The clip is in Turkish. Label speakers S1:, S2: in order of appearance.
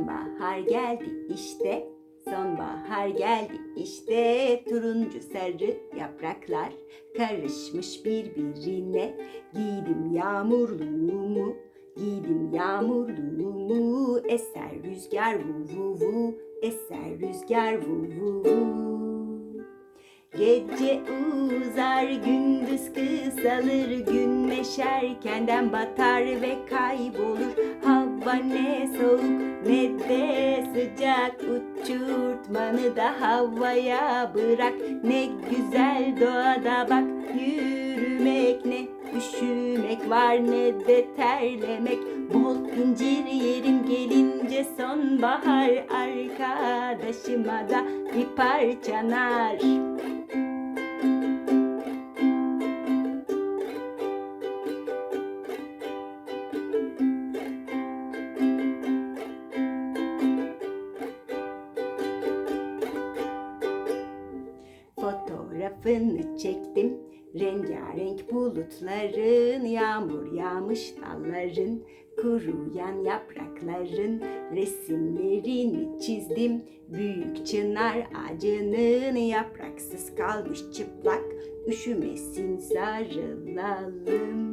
S1: Sonbahar geldi işte, sonbahar geldi işte turuncu sarı yapraklar karışmış birbirine. Giydim yağmurluğumu, giydim yağmurluğumu eser rüzgar vu vu vu, eser rüzgar vu vu vu. Gece uzar gündüz kısalır gün meşerkenden batar ve kaybolur Hava ne soğuk ne de sıcak. Uçurtmanı da havaya bırak. Ne güzel doğada bak. Yürümek ne üşümek var ne de terlemek. Bol incir yerim gelince sonbahar. Arkadaşıma da bir parça nar Fotoğrafını çektim. Rengarenk bulutların Yağmur yağmış dalların Kuruyan yaprakların Resimlerini çizdim. Büyük çınar ağacının Yapraksız kalmış çıplak Üşümesin sarılalım